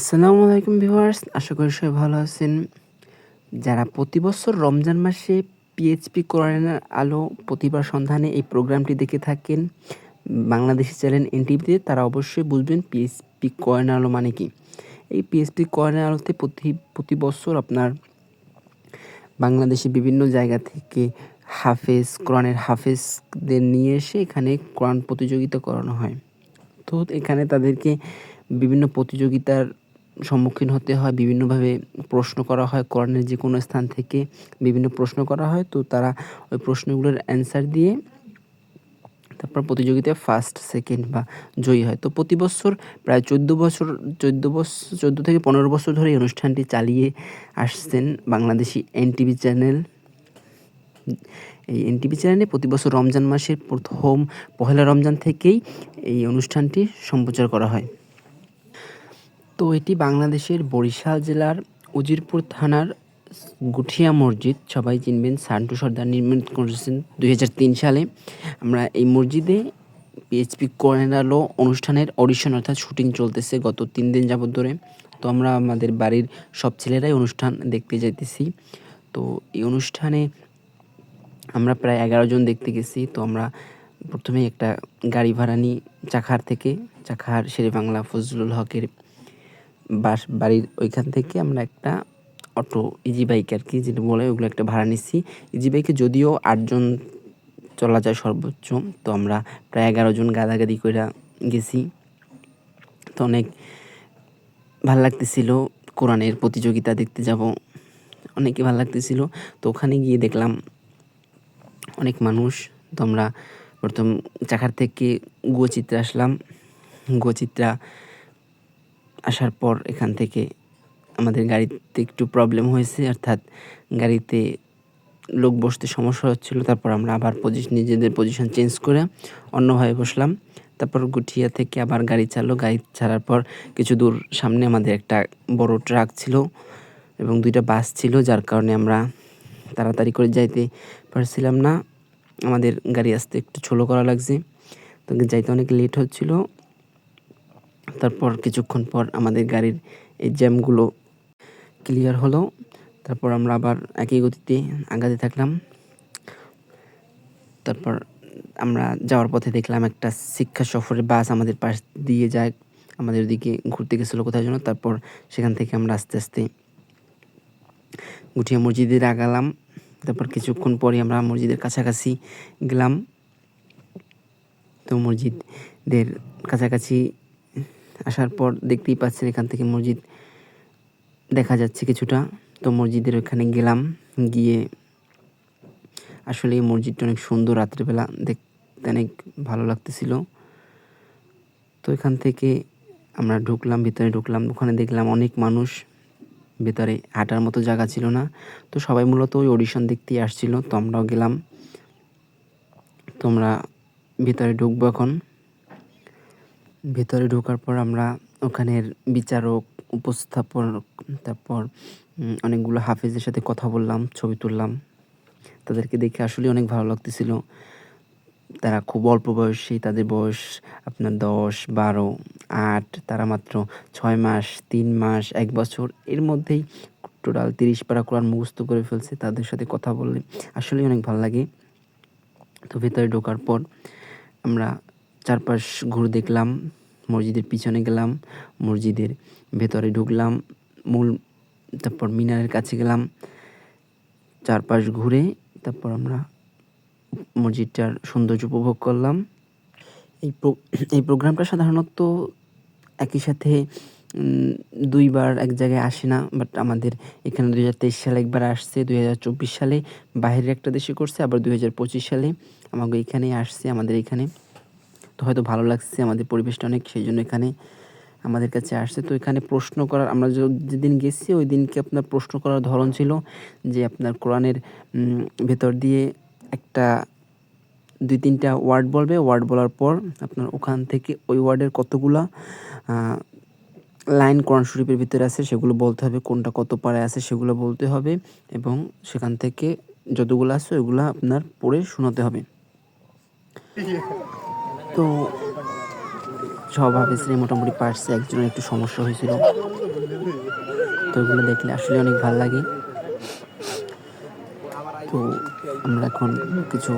আসসালামু আলাইকুম ভিউয়ার্স, আশা করি সবাই ভালো আছেন। যারা প্রতি বছর রমজান মাসে পিএইচপি কোরআনের আলো প্রতিবার সন্ধানে এই প্রোগ্রামটি দেখে থাকেন, বাংলাদেশি চ্যানেল এনটিভিতে তারা অবশ্যই বুঝবেন পিএইচপি কোরআনের আলো মানে কি। এই পিএইচপি কোরআনের আলোতে প্রতি প্রতি বছর আপনার বাংলাদেশে বিভিন্ন জায়গা থেকে হাফেজ, কোরআনের হাফেজদের নিয়ে এসে এখানে কোরআন প্রতিযোগিতা করানো হয়। তো এখানে তাদেরকে বিভিন্ন প্রতিযোগিতার সম্মুখীন হতে হয়, বিভিন্নভাবে প্রশ্ন করা হয় কোরআনের যে কোনো স্থান থেকে বিভিন্ন প্রশ্ন করা হয়। তো তারা ওই প্রশ্নগুলোর অ্যান্সার দিয়ে তারপর প্রতিযোগিতায় ফার্স্ট, সেকেন্ড বা জয়ী হয়। তো প্রতি বছর প্রায় চোদ্দ বছর চোদ্দ বছর চোদ্দ থেকে পনেরো বছর ধরে এই অনুষ্ঠানটি চালিয়ে আসছেন বাংলাদেশি এনটিভি চ্যানেল। এই এনটিভি চ্যানেলে প্রতি বছর রমজান মাসের প্রথম, পহেলা রমজান থেকেই এই অনুষ্ঠানটি সম্প্রচার করা হয়। তো এটি বাংলাদেশের বরিশাল জেলার উজিরপুর থানার গুঠিয়া মসজিদ। সবাই চিনবেন, সান্টু সর্দার নির্মাণ করেছেন দুই হাজার তিন সালে। আমরা এই মসজিদে পিএইচপি কোরআনের আলো অনুষ্ঠানের অডিশন অর্থাৎ শুটিং চলতেছে গত তিন দিন যাবত ধরে। তো আমরা আমাদের বাড়ির সব ছেলেরাই অনুষ্ঠান দেখতে যাইতেছি। তো এই অনুষ্ঠানে আমরা প্রায় এগারো জন দেখতে গেছি। তো আমরা প্রথমে একটা গাড়ি ভাড়া নিই চাখার থেকে। চাখার শেরে বাংলা ফজলুল হকের বাস, বাড়ির ওইখান থেকে আমরা একটা অটো ইজি বাইক আর কি, যেটা বলে, ওগুলো একটা ভাড়া নিচ্ছি। ইজি বাইকে যদিও আটজন চলা যায় সর্বোচ্চ, তো আমরা প্রায় এগারো জন গাদাগাদি করে গেছি। তো অনেক ভালো লাগতেছিল, কোরআনের প্রতিযোগিতা দেখতে যাব অনেকে ভালো লাগতেছিল। তো ওখানে গিয়ে দেখলাম অনেক মানুষ, তো আমরা প্রথম চাকার থেকে গুয়চিত্রা আসলাম। গুয়চিত্রা আসার পর এখান থেকে আমাদের গাড়িতে একটু প্রবলেম হয়েছে, অর্থাৎ গাড়িতে লোক বসতে সমস্যা হচ্ছিল। তারপর আমরা আবার পজিশন নিজেদের পজিশন চেঞ্জ করে অন্যভাবে বসলাম। তারপর গুঠিয়া থেকে আবার গাড়ি চালো গাড়ি ছাড়ার পর কিছু দূর সামনে আমাদের একটা বড় ট্রাক ছিল এবং দুইটা বাস ছিল, যার কারণে আমরা তাড়াতাড়ি করে যাইতে পারছিলাম না। আমাদের গাড়ি আসতে একটু ছোলো করা লাগছে। তো যাইতে অনেক লেট হচ্ছিল। তারপর কিছুক্ষণ পর আমাদের গাড়ির এই জ্যামগুলো ক্লিয়ার হলো। তারপর আমরা আবার একই গতিতে আগাতে থাকলাম। তারপর আমরা যাওয়ার পথে দেখলাম একটা শিক্ষা সফরের বাস আমাদের পাশ দিয়ে যায়, আমাদের দিকে ঘুরতে গেছিল কোথায় জন্য তারপর সেখান থেকে আমরা আস্তে আস্তে গুটিয়া মসজিদে আগালাম। তারপর কিছুক্ষণ পরে আমরা মসজিদের কাছাকাছি গেলাম। তো মসজিদের কাছাকাছি আসার পর দেখতেই পাচ্ছেন এখান থেকে মসজিদ দেখা যাচ্ছে কিছুটা। তো মসজিদের ওখানে গেলাম, গিয়ে আসলে এই মসজিদটা অনেক সুন্দর রাত্রেবেলা। দেখতে অনেক ভালো লাগতেছিল। তো এখান থেকে আমরা ঢুকলাম, ভিতরে ঢুকলাম, ওখানে দেখলাম অনেক মানুষ। ভেতরে হাঁটার মতো জায়গা ছিল না। তো সবাই মূলত ওই অডিশন দেখতেই আসছিল। তো আমরাও গেলাম। তোমরা ভিতরে ঢুকবো এখন। ভেতরে ঢোকার পর আমরা ওখানের বিচারক, উপস্থাপন, তারপর অনেকগুলো হাফেজের সাথে কথা বললাম, ছবি তুললাম। তাদেরকে দেখে আসলে অনেক ভালো লাগতেছিল। তারা খুব অল্প বয়সী, তাদের বয়স আপনার দশ, বারো, আট, তারা মাত্র ছয় মাস, তিন মাস, এক বছর। এর মধ্যেই টোটাল তিরিশ পারা কোরআন মুখস্থ করে ফেলছে তাদের সাথে কথা বললে। আসলেই অনেক ভালো লাগে। তো ভেতরে ঢোকার পর আমরা চারপাশ ঘুরে দেখলাম, মসজিদের পিছনে গেলাম, মসজিদের ভেতরে ঢুকলাম, মূল তারপর মিনারের কাছে গেলাম, চারপাশ ঘুরে তারপর আমরা মসজিদটার সৌন্দর্য উপভোগ করলাম। এই এই প্রোগ্রামটা সাধারণত একই সাথে দুইবার এক জায়গায় আসে না বাট আমাদের এখানে দুই হাজার তেইশ সালে একবার আসছে দুই হাজার চব্বিশ সালে। বাইরের একটা দেশে করছে, আবার দুই হাজার পঁচিশ সালে। আমাকে এখানে আসছে, আমাদের এখানে। তো হয়তো ভালো লাগছে, আমাদের পরিবেশটা অনেক সেই জন্য এখানে আমাদের কাছে আসছে। তো এখানে প্রশ্ন করার, আমরা যেদিন গেছি ওই দিনকে আপনার প্রশ্ন করার ধরন ছিল যে, আপনার কোরআনের ভেতর দিয়ে একটা, দুই তিনটা ওয়ার্ড বলবে। ওয়ার্ড বলার পর আপনার ওখান থেকে ওই ওয়ার্ডের কতগুলা লাইন কোরআন শরীফের ভিতরে আছে, সেগুলো বলতে হবে। কোনটা কত পাড়ায় আছে, সেগুলো বলতে হবে এবং সেখান থেকে যতগুলো আছে, ওইগুলো আপনার পড়ে শোনাতে হবে। তো সব হাফেজরাই মোটামুটি পারছে, একজনের একটু সমস্যা হয়েছিল। তো ওগুলো দেখলে আসলে অনেক ভালো লাগে। তো আমরা এখন কিছু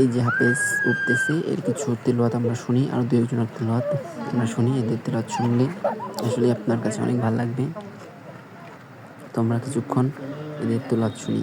এই যে হাফেজ উঠতেছে, এর কিছু তেলোয়াত আমরা শুনি, আর দু একজনের তেলোয়াত আমরা শুনি, এদের তেলোয়াত শুনলে আসলে আপনার কাছে অনেক ভালো লাগবে। তো আমরা কিছুক্ষণ এদের তেলোয়াত শুনি।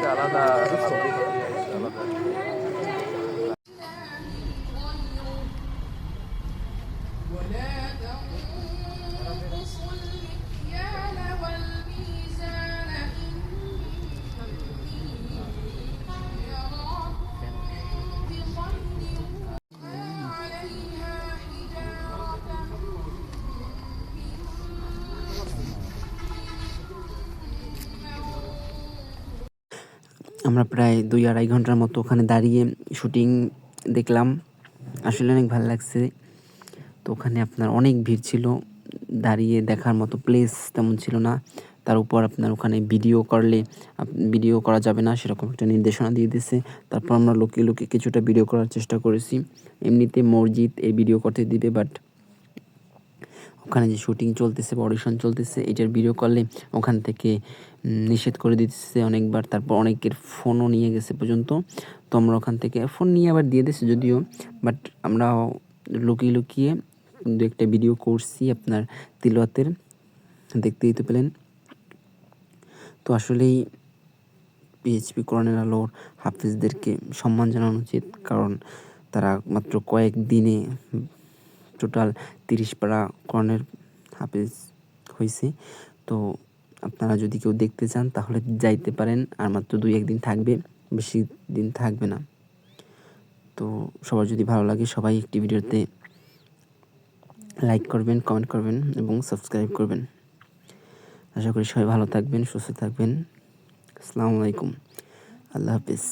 Celana. আমরা প্রায় দুই আড়াই ঘণ্টার মতো ওখানে দাঁড়িয়ে শুটিং দেখলাম। আসলে অনেক ভালো লাগছে। তো ওখানে আপনার অনেক ভিড় ছিল। দাঁড়িয়ে দেখার মতো প্লেস তেমন ছিল না। তার উপর আপনার ওখানে ভিডিও করলে ভিডিও করা যাবে না সেরকম একটা নির্দেশনা দিয়ে দিয়েছে। তারপর আমরা লোকে লোকে কিছুটা ভিডিও করার চেষ্টা করেছি। এমনিতে মসজিদ এই ভিডিও করতে দিবে বাট ওখানে যে শুটিং চলতেছে, বা অডিশন চলতেছে, এটার ভিডিও করলে ওখান থেকে নিষেধ করে দিতেছে অনেকবার, তারপর অনেকের ফোনও নিয়ে গেছে পর্যন্ত। তো আমরা ওখান থেকে ফোন নিয়ে আবার দিয়ে দিচ্ছে যদিও বাট আমরা লুকিয়ে লুকিয়ে দু একটা ভিডিও করছি আপনার তিলওয়াতের দেখতেই তো পেলেন। তো আসলেই পিএইচপি কোরআনের আলোর হাফিজদেরকে সম্মান জানানো উচিত, কারণ তারা মাত্র কয়েক দিনে টোটাল তিরিশ পারা কোরআনের হাফিজ হয়েছে। তো আপনারা যদি কেউ দেখতে চান, তাহলে যাইতে পারেন। আর মাত্র দুই একদিন থাকবে, বেশি দিন থাকবে না। তো সবার যদি ভালো লাগে, সবাই একটি ভিডিওতে লাইক করবেন কমেন্ট করবেন এবং সাবস্ক্রাইব করবেন। আশা করি সবাই ভালো থাকবেন, সুস্থ থাকবেন। আসসালামু আলাইকুম। আল্লাহ হাফিজ।